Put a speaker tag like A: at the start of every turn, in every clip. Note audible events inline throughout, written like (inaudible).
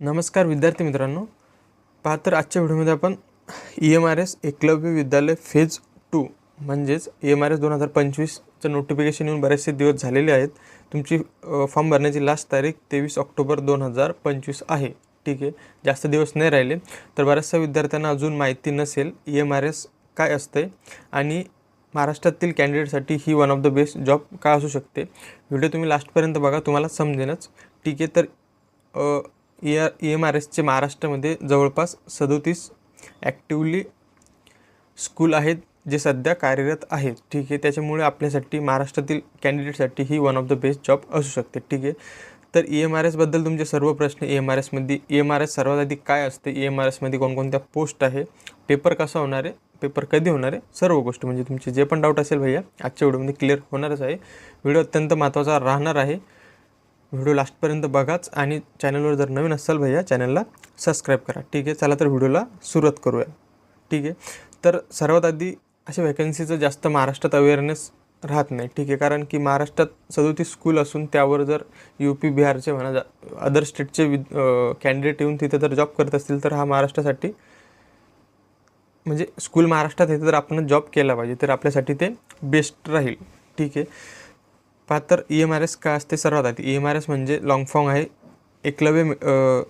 A: नमस्कार विद्यार्थी मित्रांनो. पहा तर आजच्या व्हिडिओमध्ये आपण E M R S Eklavya विद्यालय फेज टू म्हणजेच ई एम आर एस दोन हजार पंचवीसचं नोटिफिकेशन येऊन बरेचसे दिवस झालेले आहेत. तुमची फॉर्म भरण्याची लास्ट तारीख तेवीस ऑक्टोबर दोन हजार पंचवीस आहे. ठीक आहे? जास्त दिवस नाही राहिले. तर बऱ्याचशा विद्यार्थ्यांना अजून माहिती नसेल ई एम आर एस काय असते आणि महाराष्ट्रातील कॅन्डिडेटसाठी ही one of the best job का असू शकते? व्हिडिओ तुम्ही लास्टपर्यंत बघा तुम्हाला समजेनच ठीक आहे? तर E R E M R एसचे महाराष्ट्रामध्ये जवळपास सदोतीस ॲक्टिवली स्कूल आहेत जे सध्या कार्यरत आहेत. ठीक आहे त्याच्यामुळे आपल्यासाठी महाराष्ट्रातील कॅन्डिडेटसाठी ही one of the best job असू शकते. ठीक आहे तर ई एम आर एसबद्दल तुमचे सर्व प्रश्न ई एम आर एसमध्ये ई एम आर एस सर्वात आधी काय असते ई एम आर एसमध्ये कोणकोणत्या पोस्ट आहे पेपर कसा होणार आहे पेपर कधी होणार आहे सर्व गोष्टी म्हणजे तुमचे जे पण डाऊट असेल भैया आजच्या व्हिडिओमध्ये क्लिअर होणारच आहे. व्हिडिओ अत्यंत महत्त्वाचा राहणार आहे. व्हिडिओ लास्टपर्यंत बघाच आणि चॅनलवर जर नवीन असाल भैया चॅनलला सबस्क्राईब करा. ठीक आहे चला तर व्हिडिओला सुरुवात करूया. ठीक आहे तर सर्वात आधी अशा व्हॅकन्सीचं जास्त महाराष्ट्रात अवेअरनेस राहत नाही. ठीक आहे कारण की महाराष्ट्रात सदोतीस स्कूल असून त्यावर जर यू पी बिहारचे म्हणा अदर स्टेटचे विद कॅन्डिडेट येऊन तिथे जर जॉब करत असतील तर हा महाराष्ट्रासाठी म्हणजे स्कूल महाराष्ट्रात येते तर आपण जॉब केला पाहिजे तर आपल्यासाठी ते बेस्ट राहील. ठीक आहे तर ई एम आर एस काय असते सर्वात आधी. ई एम आर एस म्हणजे लॉंग फॉर्म आहे. Eklavya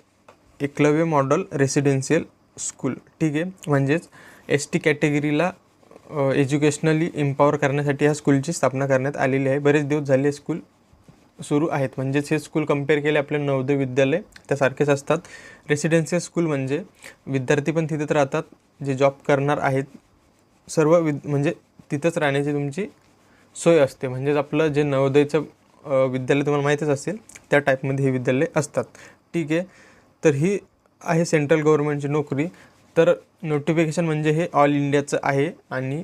A: Eklavya model residential school ठीक आहे? म्हणजेच एस टी कॅटेगरीला एज्युकेशनली इम्पॉवर करण्यासाठी ह्या स्कूलची स्थापना करण्यात आलेली आहे. बरेच दिवस झाले स्कूल सुरू आहेत. म्हणजेच हे स्कूल कंपेअर केले आपले नवोदय विद्यालय त्यासारखेच असतात. रेसिडेन्शियल स्कूल म्हणजे विद्यार्थी पण तिथेच राहतात जे जॉब करणार आहेत. सर्व विद म्हणजे तिथंच राहण्याची तुमची सोय असते. म्हणजेच आपलं जे नवोदयचं विद्यालय तुम्हाला माहीतच असेल त्या टाईपमध्ये हे विद्यालय असतात. ठीक आहे? तर ही आहे सेंट्रल गव्हर्नमेंटची नोकरी. तर नोटिफिकेशन म्हणजे हे ऑल इंडियाचं आहे आणि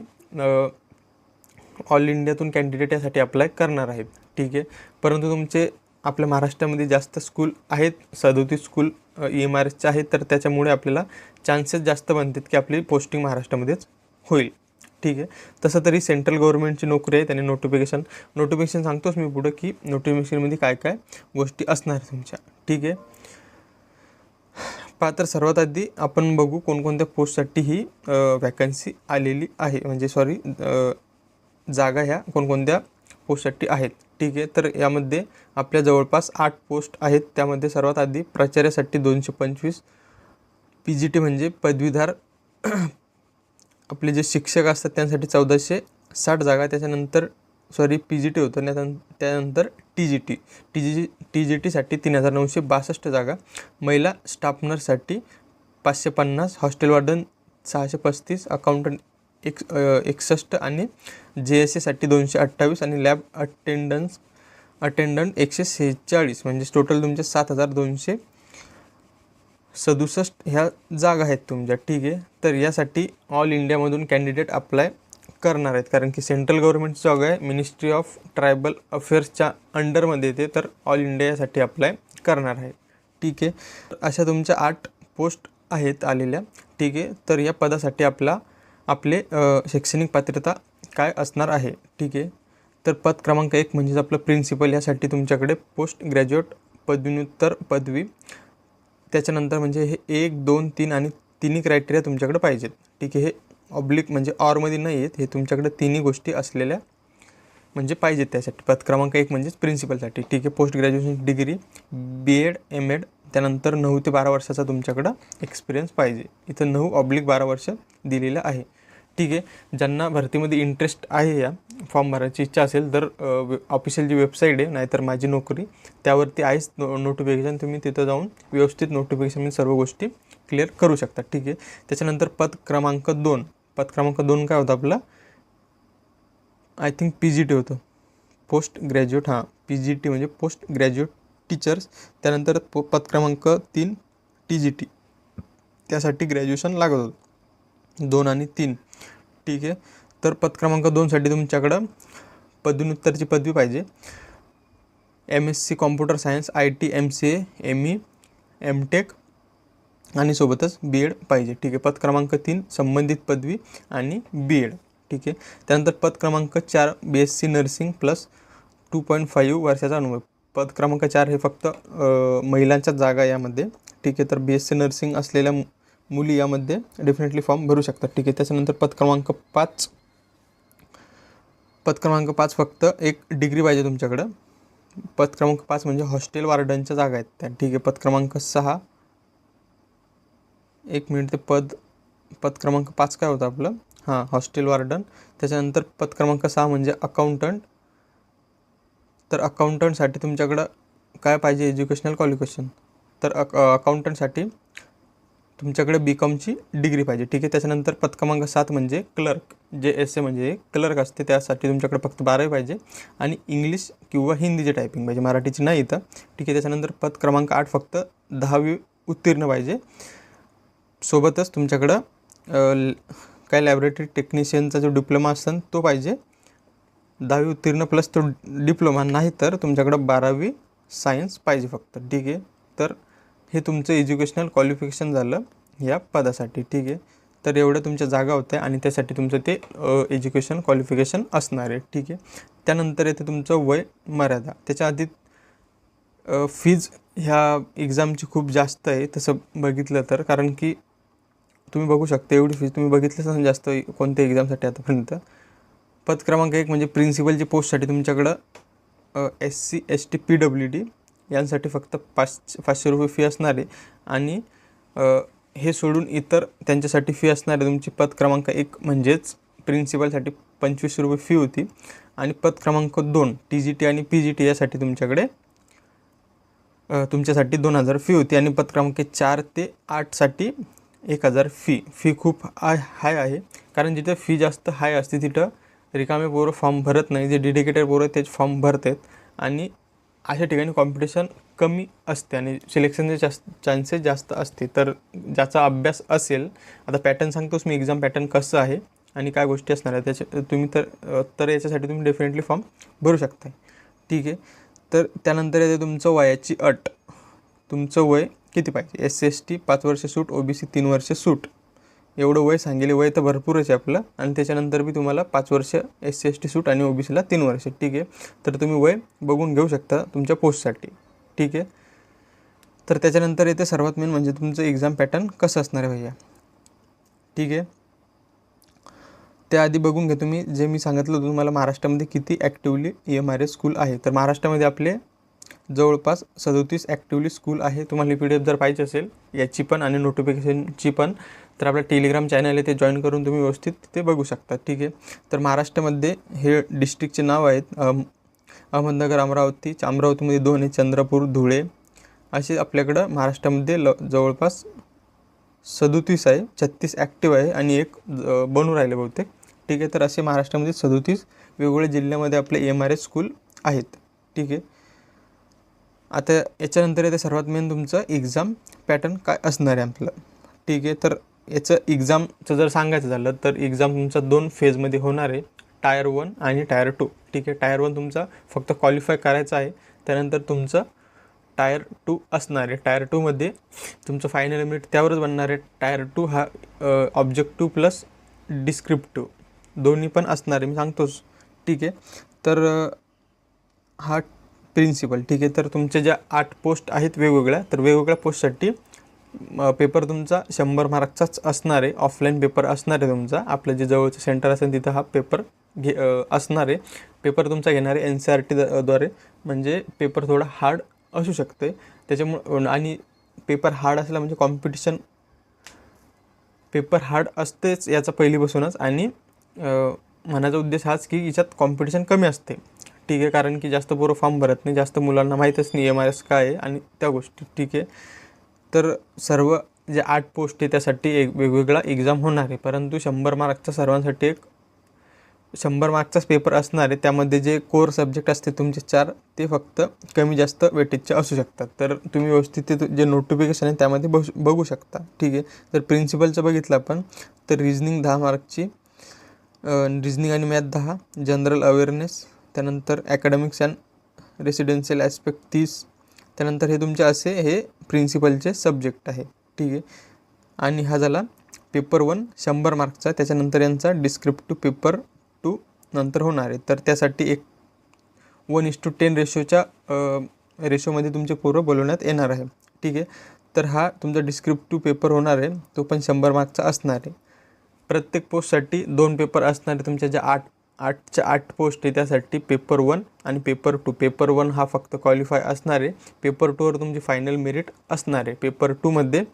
A: ऑल इंडियातून कॅन्डिडेट यासाठी अप्लाय करणार आहेत. ठीक आहे? परंतु तुमचे आपल्या महाराष्ट्रामध्ये जास्त स्कूल आहेत सदोतीस स्कूल ई एम आर एसचे आहेत तर त्याच्यामुळे आपल्याला चान्सेस जास्त बनतात की आपली पोस्टिंग महाराष्ट्रामध्येच होईल. ठीक आहे. तसं तरी सेंट्रल गव्हर्नमेंटची नोकरी आहे त्याने नोटिफिकेशन नोटिफिकेशन सांगतोच मी पुढं की नोटिफिकेशनमध्ये काय काय गोष्टी असणार तुमच्या. ठीक आहे. पहा तर सर्वात आधी आपण बघू कोणकोणत्या पोस्टसाठी ही वॅकन्सी आलेली आहे. म्हणजे सॉरी जागा ह्या कोणकोणत्या पोस्टसाठी आहेत. ठीक आहे. तर यामध्ये आपल्या जवळपास आठ पोस्ट आहेत. त्यामध्ये सर्वात आधी प्राचार्यासाठी दोनशे पंचवीस पी जी टी म्हणजे पदवीधर आपले जे शिक्षक असतात त्यांसाठी चौदाशे साठ जागा त्याच्यानंतर सॉरी पी जी टी होतं. त्यानं त्यानंतर T G T T G T G टीसाठी तीन हजार नऊशे बासष्ट जागा. महिला स्टाफ नर्ससाठी पाचशे पन्नास हॉस्टेल वार्डन सहाशे पस्तीस अकाउंटंट एक एकसष्ट आणि जे एस एसाठी दोनशे अठ्ठावीस आणि लॅब अटेंडन्स अटेंडंट एकशे सेहेचाळीस. म्हणजे टोटल तुमचे सात हजार दोनशे सदुसष्ट ह्या जागा आहेत तुमच्या. ठीक आहे. तर यासाठी ऑल इंडियामधून कॅन्डिडेट अप्लाय करणार आहेत. कारण की सेंट्रल गव्हर्नमेंटची जागा आहे. मिनिस्ट्री ऑफ ट्रायबल अफेअर्सच्या अंडरमध्ये येते तर ऑल इंडिया यासाठी अप्लाय करणार आहे ठीक आहे. अशा तुमच्या आठ पोस्ट आहेत आलेल्या. ठीक आहे. तर या पदासाठी आपला आपले शैक्षणिक पात्रता काय असणार आहे? ठीक आहे. तर पद क्रमांक एक म्हणजेच आपलं प्रिन्सिपल यासाठी तुमच्याकडे पोस्ट ग्रॅज्युएट पदव्युत्तर पदवी त्याच्यानंतर म्हणजे हे एक दोन तीन आणि तिन्ही क्रायटेरिया तुमच्याकडे पाहिजेत. ठीक आहे हे ऑब्लिक म्हणजे ऑरमध्ये नाही आहेत हे तुमच्याकडे तिन्ही गोष्टी असलेल्या म्हणजे पाहिजेत त्यासाठी. पद क्रमांक एक म्हणजेच प्रिन्सिपलसाठी ठीक आहे post graduation degree B Ed M Ed त्यानंतर नऊ ते बारा वर्षाचा तुमच्याकडं एक्सपिरियन्स पाहिजे. इथं नऊ ऑब्लिक बारा वर्ष दिलेलं आहे. ठीक आहे. ज्यांना भरतीमध्ये इंटरेस्ट आहे या फॉर्म भरायची इच्छा असेल तर ऑफिशियल जी वेबसाईट आहे नाहीतर माझी नोकरी त्यावरती आहेच नो नोटिफिकेशन तुम्ही तिथं जाऊन व्यवस्थित नोटिफिकेशन सर्व गोष्टी क्लिअर करू शकता. ठीक आहे. त्याच्यानंतर पद क्रमांक दोन. पद क्रमांक दोन काय होतं आपला? I think P G T होतं. पोस्ट ग्रॅज्युएट हां. पी जी टी म्हणजे पोस्ट ग्रॅज्युएट टीचर्स त्यानंतर पद क्रमांक तीन टी जी टी त्यासाठी ग्रॅज्युएशन लागत होतं. दोन आणि तीन. ठीक आहे? तर पद क्रमांक दोनसाठी तुमच्याकडं पदव्युत्तरची पदवी पाहिजे. M S C computer science I T M C A M E M tech आणि सोबतच बी एड पाहिजे. ठीक आहे? पद क्रमांक तीन संबंधित पदवी आणि बी एड ठीक आहे? त्यानंतर पद क्रमांक चार B S C nursing plus two point five वर्षाचा अनुभव. पद क्रमांक चार हे फक्त महिलांच्या जागा यामध्ये. ठीक आहे? तर बी एस सी नर्सिंग असलेल्या मुली यामध्ये डेफिनेटली फॉर्म भरू शकतात. ठीक आहे त्याच्यानंतर पद क्रमांक पाच. पद क्रमांक पाच फक्त एक डिग्री पाहिजे तुमच्याकडं. पद क्रमांक पाच म्हणजे हॉस्टेल वार्डनच्या जागा आहेत त्या. ठीक आहे पद क्रमांक सहा. एक मिनिट ते पद पद क्रमांक पाच काय होतं आपलं? हां हॉस्टेल वार्डन त्याच्यानंतर पद क्रमांक सहा म्हणजे अकाउंटंट तर अकाउंटंटसाठी तुमच्याकडं काय पाहिजे? एज्युकेशनल क्वालिफिकेशन तर अक अकाउंटंटसाठी तुमच्याकडे बी कॉमची डिग्री पाहिजे. ठीक आहे त्याच्यानंतर पदक्रमांक सात म्हणजे क्लर्क जे एस ए म्हणजे क्लर्क असते त्यासाठी तुमच्याकडे फक्त बारावी पाहिजे. आणि इंग्लिश किंवा हिंदीचे टायपिंग पाहिजे मराठीची नाही इथं. ठीक आहे त्याच्यानंतर पद क्रमांक आठ फक्त दहावी उत्तीर्ण पाहिजे. सोबतच तुमच्याकडं ल- काय लॅबोरेटरी टेक्निशियनचा जो डिप्लोमा असतो तो पाहिजे. दहावी उत्तीर्ण प्लस तो डिप्लोमा नाही तर तुमच्याकडं बारावी सायन्स पाहिजे फक्त. ठीक आहे तर हे तुमचं एज्युकेशनल क्वालिफिकेशन झालं या पदासाठी ठीक आहे? तर एवढं तुमच्या जागा होत्या आणि त्यासाठी तुमचं ते एज्युकेशन क्वालिफिकेशन असणार आहे ठीक आहे? त्यानंतर येते तुमचं वय मर्यादा. त्याच्या आधी फीज ह्या एक्झामची खूप जास्त आहे तसं बघितलं तर कारण की तुम्ही बघू शकता एवढी फीज तुम्ही बघितलंच ना जास्त कोणत्या एक्झामसाठी आतापर्यंत. पद क्रमांक एक म्हणजे प्रिन्सिपलची पोस्टसाठी तुमच्याकडं S C S T P W D यांसाठी फक्त पाच पाचशे रुपये फी असणार आहे आणि हे सोडून इतर त्यांच्यासाठी फी असणार आहे तुमची पद क्रमांक एक म्हणजेच प्रिन्सिपलसाठी पंचवीसशे रुपये फी होती आणि पद क्रमांक दोन टी जी टी आणि पी जी टी यासाठी तुमच्याकडे तुमच्यासाठी दोन हजार फी होती आणि पद क्रमांक चार ते आठसाठी एक हजार फी फी खूप हाय हाय आहे. कारण जिथं फी जास्त हाय असते तिथं रिकामे पोरं फॉर्म भरत नाही. जे डेडिकेटेड पोरं त्याचे तेच फॉर्म भरत आहेत आणि अशा ठिकाणी कॉम्पिटिशन कमी असते आणि सिलेक्शनचे जास्त चान्सेस जास्त असते. तर ज्याचा अभ्यास असेल आता पॅटर्न सांगतोच मी एक्झाम पॅटर्न कसं आहे आणि काय गोष्टी असणार आहे त्याच्या तुम्ही तर तर याच्यासाठी तुम्ही डेफिनेटली फॉर्म भरू शकता ठीक आहे? तर त्यानंतर येते तुमचं वयाची अट. तुमचं वय किती पाहिजे? एस सी एस टी पाच वर्ष सूट ओ बी सी तीन वर्ष सूट. एवढं वय सांगेले वय तर भरपूरच आहे आपलं. आणि त्याच्यानंतर बी तुम्हाला पाच वर्ष एस सी एस टी सूट आणि ओ बी सीला तीन वर्ष ठीक आहे? तर तुम्ही वय बघून घेऊ शकता तुमच्या पोस्टसाठी ठीक आहे? तर त्याच्यानंतर येते सर्वात मेन म्हणजे तुमचं एक्झाम पॅटर्न कसं असणार आहे भैया? ठीक आहे? त्याआधी बघून घ्या तुम्ही जे मी सांगितलं होतं तुम्हाला महाराष्ट्रामध्ये किती actively E M R S school आहे. तर महाराष्ट्रामध्ये आपले जवळपास सदोतीस ॲक्टिवली स्कूल आहे. तुम्हाला पी डी एफ जर पाहिजे असेल याची पण आणि नोटिफिकेशनची पण तर आपलं टेलिग्राम चॅनल आहे ते जॉईन करून तुम्ही व्यवस्थित ते बघू शकता. ठीक आहे? तर महाराष्ट्रामध्ये हे डिस्ट्रिक्टचे नाव आहेत अहमदनगर अमरावती अमरावतीमध्ये दोन आहे चंद्रपूर धुळे. असे आपल्याकडं महाराष्ट्रामध्ये ल जवळपास सदोतीस आहे छत्तीस ॲक्टिव्ह आहे आणि एक बनू राहिले बहुतेक. ठीक आहे? तर असे महाराष्ट्रामध्ये सदोतीस वेगवेगळ्या जिल्ह्यामध्ये आपले एम आर एस स्कूल आहेत. ठीक आहे? आता याच्यानंतर येते सर्वात मेन तुमचं एक्झाम पॅटर्न काय असणार आहे आपलं? ठीक आहे? तर याचं एक्झामचं जर सांगायचं झालं तर एक्झाम तुमचा दोन फेजमध्ये होणार आहे. टायर वन आणि टायर टू ठीक आहे टायर वन तुमचा फक्त क्वालिफाय करायचा आहे. त्यानंतर तुमचं टायर टू असणार आहे. टायर टूमध्ये तुमचं फायनल मिनिट त्यावरच बनणार आहे. टायर टू हा ऑब्जेक्टिव्ह प्लस डिस्क्रिप्टिव्ह दोन्ही पण असणार आहे. मी सांगतोच. ठीक आहे. तर हा प्रिन्सिपल ठीक आहे. तर तुमच्या ज्या आठ पोस्ट आहेत वेगवेगळ्या तर वेगवेगळ्या पोस्टसाठी पेपर तुमचा शंभर मार्कचाच असणार आहे. ऑफलाईन पेपर असणार आहे तुमचा. आपलं जे जवळचं सेंटर असेल तिथं हा पेपर घे असणार आहे. पेपर तुमचा घेणार आहे एन सी आर टी द्वारे. म्हणजे पेपर थोडा हार्ड असू शकते त्याच्यामुळं आणि पेपर हार्ड असला म्हणजे कॉम्पिटिशन पेपर हार्ड असतेच याचा पहिलीपासूनच. आणि म्हणायचा उद्देश हाच की याच्यात कॉम्पिटिशन कमी असते. ठीक आहे कारण की जास्त पोरं फॉर्म भरत नाही. जास्त मुलांना माहीतच नाही एम आर एस काय आहे. आणि त्या गोष्टी ठीक आहे. तर सर्व जे आठ पोस्ट आहे त्यासाठी एक वेगवेगळा एक्झाम होणार आहे. परंतु शंभर मार्कचा सर्वांसाठी एक शंभर मार्कचाच पेपर असणार आहे. त्यामध्ये जे कोर सब्जेक्ट असते तुमचे चार ते फक्त कमी जास्त वेटेजचे असू शकतात. तर तुम्ही व्यवस्थित ते जे नोटिफिकेशन आहे त्यामध्ये बघू बघू शकता. ठीक आहे? जर प्रिन्सिपलचं बघितलं आपण. तर रिजनिंग दहा मार्कची रिजनिंग आणि मॅथ दहा जनरल अवेअरनेस त्यानंतर ॲकॅडमिक्स अँड रेसिडेन्शियल ॲस्पेक्ट तीस त्यानंतर हे तुमचे असे हे प्रिन्सिपलचे सब्जेक्ट आहे. ठीक आहे? आणि हा झाला पेपर वन शंभर मार्कचा त्याच्यानंतर यांचा डिस्क्रिप्टिव्ह पेपर टू नंतर होणार आहे. तर त्यासाठी एक वन इस टू टेन रेशोच्या रेशोमध्ये तुमचे पोरं बोलवण्यात येणार आहे. ठीक आहे? तर हा तुमचा डिस्क्रिप्टिव्ह पेपर होणार आहे. तो पण शंभर मार्कचा असणार आहे. प्रत्येक पोस्टसाठी दोन पेपर असणार आहे तुमच्या ज्या आठ आठच्या आठ पोस्ट आहे त्यासाठी पेपर वन आणि पेपर टू पेपर वन हा फक्त क्वालिफाय असणार आहे. पेपर टूवर तुमची फायनल मेरिट असणार आहे. पेपर टूमध्ये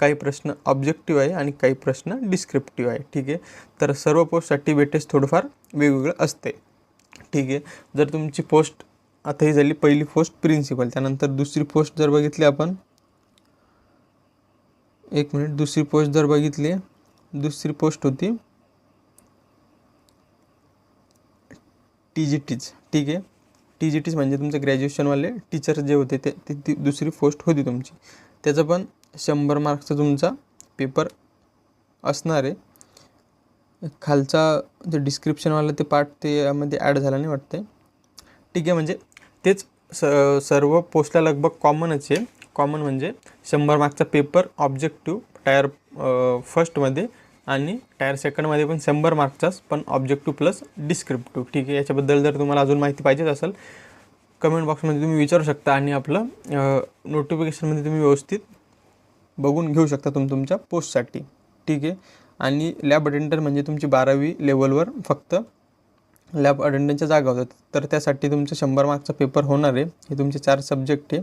A: काही प्रश्न ऑब्जेक्टिव्ह आहे आणि काही प्रश्न डिस्क्रिप्टिव्ह आहे. ठीक आहे? तर सर्व पोस्टसाठी वेटेज थोडंफार वेगवेगळं असते ठीक आहे? जर तुमची पोस्ट आता ही झाली पहिली पोस्ट प्रिन्सिपल त्यानंतर दुसरी पोस्ट जर बघितली आपण. एक मिनिट दुसरी पोस्ट जर बघितली दुसरी पोस्ट होती. टी जी टीच ठीक आहे? टी जी टीच म्हणजे तुमचं ग्रॅज्युएशनवाले टीचर जे होते ते ती ती दुसरी पोस्ट होती तुमची. त्याचं पण शंभर मार्क्सचा तुमचा पेपर असणार आहे. खालचा जे डिस्क्रिप्शनवालं ते पार्ट ते यामध्ये ॲड झाला नाही वाटते ठीक आहे म्हणजे तेच स सर्व पोस्टला लगभग कॉमनच आहे. कॉमन म्हणजे शंभर मार्कचा पेपर ऑब्जेक्टिव्ह टायर फर्स्टमध्ये आणि टायर सेकंडमध्ये पण शंभर मार्कचाच पण ऑब्जेक्टिव्ह प्लस डिस्क्रिप्टिव्ह ठीक आहे याच्याबद्दल जर तुम्हाला अजून माहिती पाहिजेच असेल कमेंट बॉक्समध्ये तुम्ही विचारू शकता आणि आपलं नोटिफिकेशनमध्ये तुम्ही व्यवस्थित बघून घेऊ शकता तुम तुमच्या पोस्टसाठी ठीक आहे आणि लॅब अटेंडर म्हणजे तुमची बारावी लेवलवर फक्त लॅब अटेंडंटच्या जागा होतात तर त्यासाठी तुमचं शंभर मार्कचा पेपर होणार आहे. हे तुमचे चार सब्जेक्ट आहे.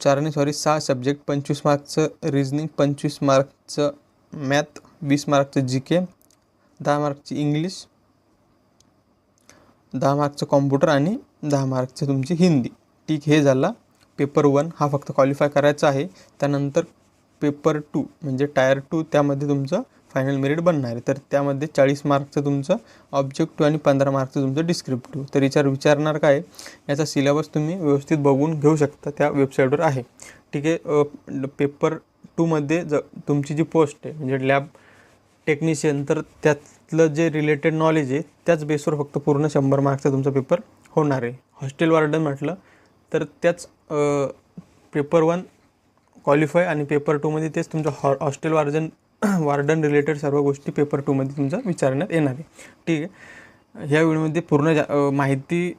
A: चार नाही सॉरी सहा सब्जेक्ट पंचवीस मार्कचं रिजनिंग पंचवीस मार्कचं मॅथ वीस मार्कचं जी के दहा मार्कची इंग्लिश दहा मार्कचं कॉम्प्युटर आणि दहा मार्कचं तुमची हिंदी. ठीक हे झाला. पेपर वन हा फक्त क्वालिफाय करायचा आहे. त्यानंतर पेपर टू म्हणजे टायर टू त्यामध्ये तुमचं फायनल मेरिट बनणार आहे. तर त्यामध्ये चाळीस मार्कचं तुमचं ऑब्जेक्टिव्ह आणि पंधरा मार्कचं तुमचं डिस्क्रिप्टिव्ह तर याच्यावर विचारणार काय? याचा सिलेबस तुम्ही व्यवस्थित बघून घेऊ शकता त्या वेबसाईटवर आहे. ठीक आहे पेपर टूमध्ये ज तुमची जी पोस्ट आहे म्हणजे लॅब टेक्निशियन तर त्यातलं जे रिलेटेड नॉलेज आहे त्याच बेसवर फक्त पूर्ण शंभर मार्कचा तुमचा पेपर होणार आहे. हॉस्टेल वार्डन म्हटलं तर त्याच पेपर वन क्वालिफाय आणि पेपर टूमध्ये तेच तुमचं हॉ हॉस्टेल वार्जन वार्डन रिलेटेड सर्व गोष्टी पेपर टूमध्ये तुमचा विचारण्यात येणार आहे. ठीक आहे. ह्या व्हिडिओमध्ये पूर्ण जा माहिती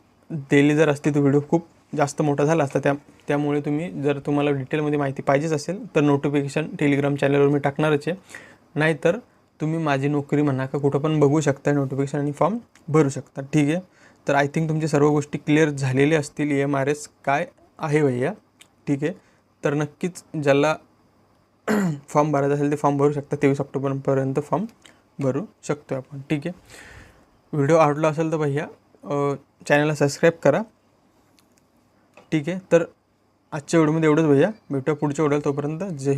A: दिली जर असते तो व्हिडिओ खूप जास्त मोठा झाला असता त्या त्यामुळे तुम्ही जर तुम्हाला डिटेलमध्ये माहिती पाहिजेच असेल तर नोटिफिकेशन टेलिग्राम चॅनलवर मी टाकणारच आहे. नाहीतर तुम्ही माझी नोकरी म्हणा का कुठं पण बघू शकता नोटिफिकेशन आणि फॉर्म भरू शकता. ठीक आहे? तर आय थिंक तुमची सर्व गोष्टी क्लिअर झालेल्या असतील. ई एम आर एस काय आहे भैया? ठीक आहे? तर नक्कीच ज्याला (clears throat) फॉर्म भरायचा असेल ते फॉर्म भरू शकता. तेवीस ऑक्टोबरपर्यंत फॉर्म भरू शकतो आपण. ठीक आहे? व्हिडिओ आवडला असेल तर भैया चॅनलला सबस्क्राईब करा. ठीक आहे. तर आजच्या व्हिडिओमध्ये एवढंच. भैया भेटूया पुढच्या व्हिडिओला. तोपर्यंत जय